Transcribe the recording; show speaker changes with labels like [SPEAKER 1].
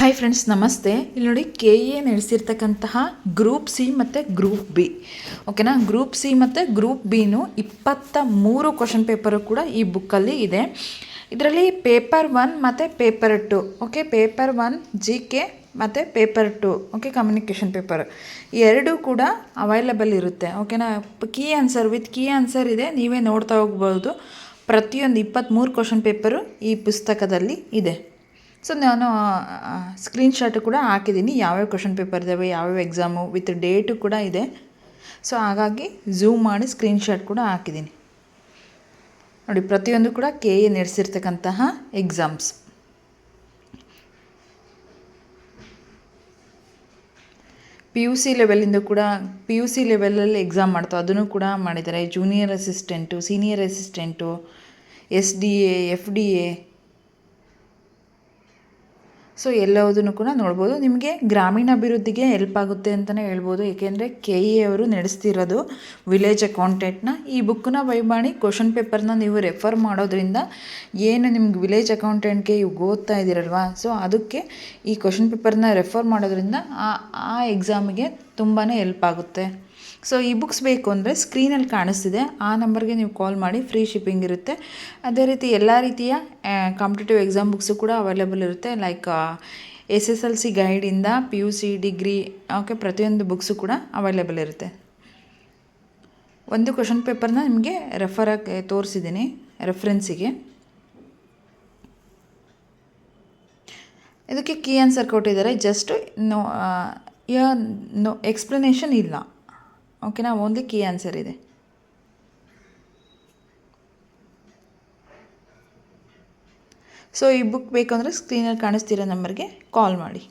[SPEAKER 1] Hi friends ನಮಸ್ತೆ. ಇಲ್ಲಿ ನೋಡಿ ಕೆ ಎ ನಡೆಸಿರ್ತಕ್ಕಂತಹ ಗ್ರೂಪ್ ಸಿ ಮತ್ತು ಗ್ರೂಪ್ ಬಿ ಓಕೆನಾ ಗ್ರೂಪ್ ಸಿ ಮತ್ತು ಗ್ರೂಪ್ ಬಿನು ಇಪ್ಪತ್ತ ಮೂರು ಕ್ವಶನ್ ಪೇಪರು ಕೂಡ ಈ ಬುಕ್ಕಲ್ಲಿ ಇದೆ. ಇದರಲ್ಲಿ ಪೇಪರ್ ಒನ್ ಮತ್ತು paper two okay paper one G K ಮತ್ತು paper two okay communication paper ಎರಡೂ ಕೂಡ ಅವೈಲಬಲ್ ಇರುತ್ತೆ. ಓಕೆನಾ key answer with key answer ಇದೆ. ನೀವೇ ನೋಡ್ತಾ ಹೋಗ್ಬೋದು. ಪ್ರತಿಯೊಂದು ಇಪ್ಪತ್ತ್ಮೂರು ಕ್ವಶನ್ ಪೇಪರು ಈ ಪುಸ್ತಕದಲ್ಲಿ ಇದೆ. ಸೊ ನಾನು ಸ್ಕ್ರೀನ್ಶಾಟು ಕೂಡ ಹಾಕಿದ್ದೀನಿ. ಯಾವ್ಯಾವ ಕ್ವಶನ್ ಪೇಪರ್ ಇದ್ದಾವೆ ಯಾವ್ಯಾವ ಎಕ್ಸಾಮು ವಿತ್ ಡೇಟು ಕೂಡ ಇದೆ. ಸೊ ಹಾಗಾಗಿ ಝೂಮ್ ಮಾಡಿ ಸ್ಕ್ರೀನ್ಶಾಟ್ ಕೂಡ ಹಾಕಿದ್ದೀನಿ. ನೋಡಿ, ಪ್ರತಿಯೊಂದು ಕೂಡ ಕೆ ಎ ನಡೆಸಿರ್ತಕ್ಕಂತಹ ಎಕ್ಸಾಮ್ಸ್ ಪಿ ಯು ಸಿ ಲೆವೆಲಿಂದ ಕೂಡ ಪಿ ಯು ಸಿ ಲೆವೆಲಲ್ಲಿ ಎಕ್ಸಾಮ್ ಮಾಡ್ತಾವೆ ಅದನ್ನು ಕೂಡ ಮಾಡಿದ್ದಾರೆ. Junior assistant senior assistant S D A F D A so ಎಲ್ಲವುದನ್ನು ಕೂಡ ನೋಡ್ಬೋದು. ನಿಮಗೆ ಗ್ರಾಮೀಣಾಭಿವೃದ್ಧಿಗೆ ಹೆಲ್ಪ್ ಆಗುತ್ತೆ ಅಂತಲೇ ಹೇಳ್ಬೋದು. ಏಕೆಂದರೆ ಕೆ ಇ ಅವರು ನಡೆಸ್ತಿರೋದು ವಿಲೇಜ್ ಅಕೌಂಟೆಂಟ್ನ ಈ ಬುಕ್ಕನ್ನ ಬೈ ಮಾಡಿ ಕ್ವಶನ್ ಪೇಪರ್ನ ನೀವು ರೆಫರ್ ಮಾಡೋದ್ರಿಂದ ಏನು ನಿಮ್ಗೆ ವಿಲೇಜ್ ಅಕೌಂಟೆಂಟ್ಗೆ ಇವು ಓದ್ತಾ ಇದ್ದೀರಲ್ವಾ? ಸೊ ಅದಕ್ಕೆ ಈ ಕ್ವಶನ್ ಪೇಪರ್ನ ರೆಫರ್ ಮಾಡೋದ್ರಿಂದ ಆ ಆ ಎಕ್ಸಾಮಿಗೆ ತುಂಬಾ ಹೆಲ್ಪ್ ಆಗುತ್ತೆ. ಸೊ ಈ ಬುಕ್ಸ್ ಬೇಕು ಅಂದರೆ ಸ್ಕ್ರೀನಲ್ಲಿ ಕಾಣಿಸ್ತಿದೆ. ಆ ನಂಬರ್ಗೆ ನೀವು ಕಾಲ್ ಮಾಡಿ ಫ್ರೀ ಶಿಪ್ಪಿಂಗ್ ಇರುತ್ತೆ. ಅದೇ ರೀತಿ ಎಲ್ಲ ರೀತಿಯ ಕಾಂಪಿಟೇಟಿವ್ ಎಕ್ಸಾಮ್ ಬುಕ್ಸು ಕೂಡ ಅವೈಲೇಬಲ್ ಇರುತ್ತೆ. Like S S L C ಗೈಡಿಂದ P U C degree okay ಪ್ರತಿಯೊಂದು ಬುಕ್ಸು ಕೂಡ ಅವೈಲೇಬಲ್ ಇರುತ್ತೆ. ಒಂದು ಕ್ವಶನ್ ಪೇಪರ್ನ ನಿಮಗೆ ರೆಫರಾಗಿ ತೋರಿಸಿದ್ದೀನಿ ರೆಫರೆನ್ಸಿಗೆ ಇದಕ್ಕೆ ಕೀ ಆನ್ಸರ್ ಕೊಟ್ಟಿದ್ದಾರೆ. ಜಸ್ಟ್ ನೋ ನೋ ಎಕ್ಸ್ಪ್ಲನೇಷನ್ ಇಲ್ಲ. ಓಕೆನಾ ಓನ್ಲಿ ಕೀ ಆನ್ಸರ್ ಇದೆ. ಸೊ ಈ ಬುಕ್ ಬೇಕಂದರೆ ಸ್ಕ್ರೀನಲ್ಲಿ ಕಾಣಿಸ್ತಿರೋ ನಂಬರ್ಗೆ ಕಾಲ್ ಮಾಡಿ.